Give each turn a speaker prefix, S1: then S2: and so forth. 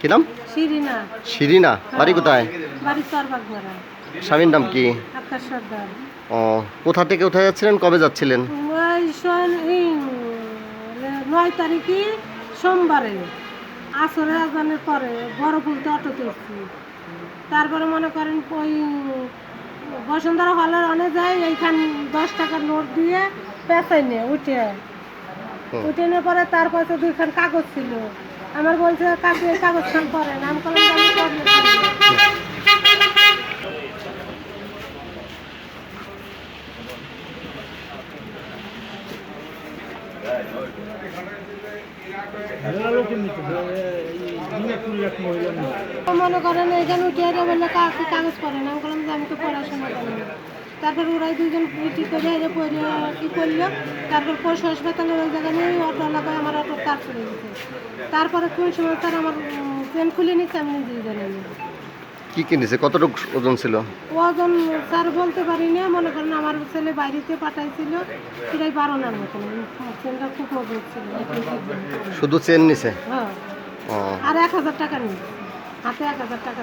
S1: কি নাম?
S2: শিরিনা।
S1: শিরিনা। বাড়ি কোথায়?
S2: বাড়ি চরবাগমারা
S1: স্বামীর নাম কি?
S2: আকাশ সর্দার।
S1: ও কোথা থেকে কোথায় যাচ্ছিলেন কবে যাচ্ছিলেন?
S2: ওই শন- নয় তারিখে সোমবারে আসরে আজানের পরে বড় ফুলতে অটোতে উঠছি তারপরে মনে করেন ওই বসুন্ধরা হলের অনেক যায় এইখান দশ টাকার নোট দিয়ে পেঁচাই নিয়ে উঠে। উঠে পরে তার পাশে দুইখান কাগজ ছিল। আমার বলছে কাকু এই কাগজ খান করেন আমি করলাম। মনে করেন এখানে উঠে বলল কাকে কাগজ করেন আমি বললাম, যে আমি তো পড়াশোনা করি তারপর ওরাই দুজন করে কি করল? তারপর পশু হাসপাতালের ওই জায়গায় নিয়ে অটো আমার তার চলে গেছে তারপরে কোন সময় তার আমার চেন খুলে নিচ্ছে আমি নিজেই জানি না
S1: কি কিনেছে? কতটুকু ওজন ছিল?
S2: ওজন স্যার বলতে পারি না মনে করেন আমার ছেলে বাইরেতে পাঠাইছিল প্রায় বারো নার মতন। চেনটা খুব মজবুত ছিল।
S1: শুধু চেন নিছে?
S2: হ্যাঁ। আর এক হাজার টাকা নিয়ে হাতে এক হাজার টাকা।